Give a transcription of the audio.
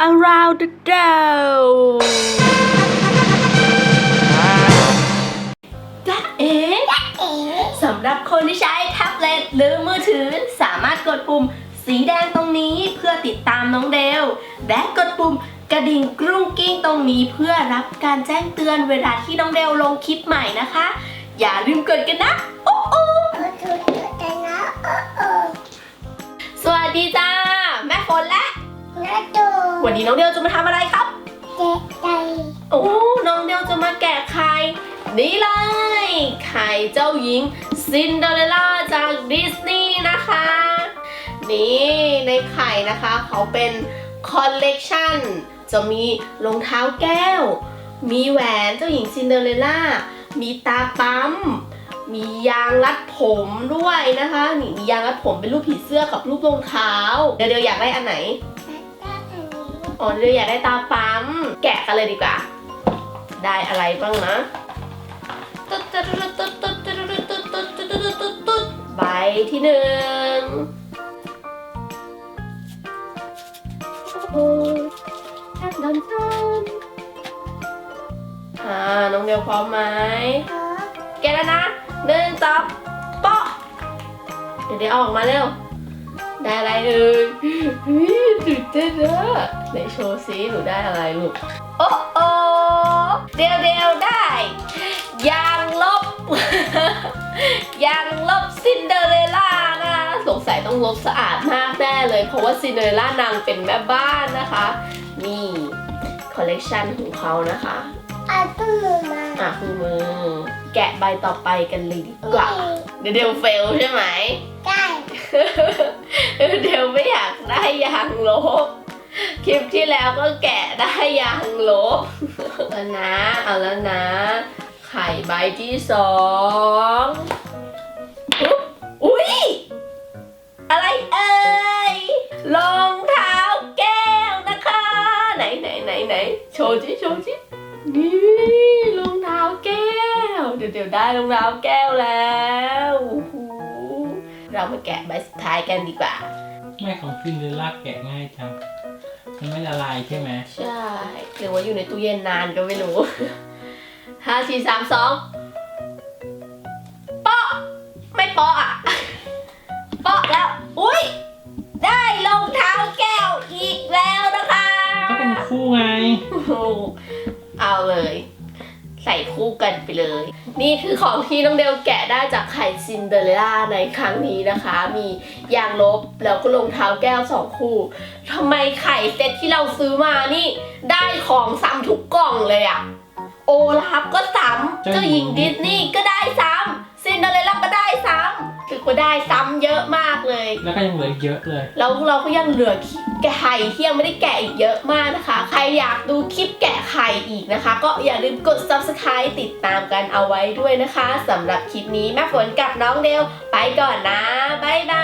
around the world จ้าเอ๋สำหรับคนที่ใช้แท็บเล็ตหรือมือถือสามารถกดปุ่มสีแดงตรงนี้เพื่อติดตามน้องเดล และกดปุ่มกระดิ่งกรุ้งกิ้งตรงนี้เพื่อรับการแจ้งเตือนเวลาที่น้องเดลลงคลิปใหม่นะคะ อย่าลืมกดกันนะ วันนี้น้องเดลจะมาทำอะไรครับโอ้ น้องเดลจะมาแกะไข่นี่เลย ไข่เจ้าหญิงซินเดอเรลล่าจากดิสนีย์นะคะ นี่ในไข่นะคะเขาเป็นคอลเลกชันจะมีรองเท้าแก้ว มีแหวนเจ้าหญิงซินเดอเรลล่า มีตาปั๊ม มียางรัดผมด้วยนะคะ นี่มียางรัดผมเป็นรูปผีเสื้อกับรูปรองเท้า เดี๋ยวเดี๋ยวอยากได้อันไหน อ๋อเรืออยากได้ตาปั๊ม แกะกันเลยดีกว่า ได้อะไรบ้างนะใบที่หนึ่งดันดันอ่า น้องเดียวพร้อมไหมแกแล้วนะหนึ่งสองปาะเดี๋ยวเดี๋ยวออกมาเร็ว ได้อะไรเอ่ยเฮ้ยตื่นเต้นอะไหนโชว์ซิหนูได้อะไรลูก โอ้โอ้เดียวเดียวได้ ยางลบ ยางลบซินเดอเรลล่านะสงสัยต้องลบสะอาดมากแน่เลย เพราะว่าซินเดอเรลล่านางเป็นแม่บ้านนะคะ นี่คอลเลกชันของเขานะคะอะคู่มือ แกะใบต่อไปกันเลยดีกว่าเดี๋ยวเดี๋ยวเฟลใช่ไหม เดี๋ยวไม่อยากได้ยางลบ คลิปที่แล้วก็แกะได้ยางลบแล้วนะ เอาแล้วนะ ไข่ใบที่สองอุ๊ยอะไรเอ่ยรองเท้าแก้วนะคะ ไหนไหนไหนไหนโชว์จิโชว์จินี่รองเท้าแก้ว เดี๋ยวเดี๋ยวได้รองเท้าแก้วแล้ว เรามาแกะใบสุดท้ายกันดีกว่าแม่ของซินเดอเรลล่าแกะง่ายจัง มันไม่ละลายใช่ไหม ใช่หรือว่าอยู่ในตู้เย็นนานก็ไม่รู้ห้าสี่สามสองเปาะไม่เปาะอะเปาะแล้ว อุ้ยได้รองเท้าแก้วอีกแล้วนะคะ ก็เป็นคู่ไงโอ้โหเอาเลย ใส่คู่กันไปเลย นี่คือของที่น้องเดลแกะได้จากไข่ซินเดอเรลล่าในครั้งนี้นะคะ มียางลบแล้วก็รองเท้าแก้วสองคู่ทำไมไข่เซตที่เราซื้อมานี่ ได้ของซ้ำทุกกล่องเลยอะโอลาฟก็ซ้ำเจ้าหญิงดิสนีย์ก็ได้ซ้ำซินเดอเรลล่าก็ได้ซ้ำคือว่าได้ซ้ำเยอะมาก แล้วก็ยังเหลืออีกเยอะเลย แล้วเราก็ยังเหลือไข่ที่ยังไม่ได้แกะอีกเยอะมากนะคะ ใครอยากดูคลิปแกะไข่อีกนะคะ ก็อย่าลืมกด subscribe ติดตามกันเอาไว้ด้วยนะคะสำหรับคลิปนี้แม่ฝนกับน้องเดลไปก่อนนะบ๊ายบาย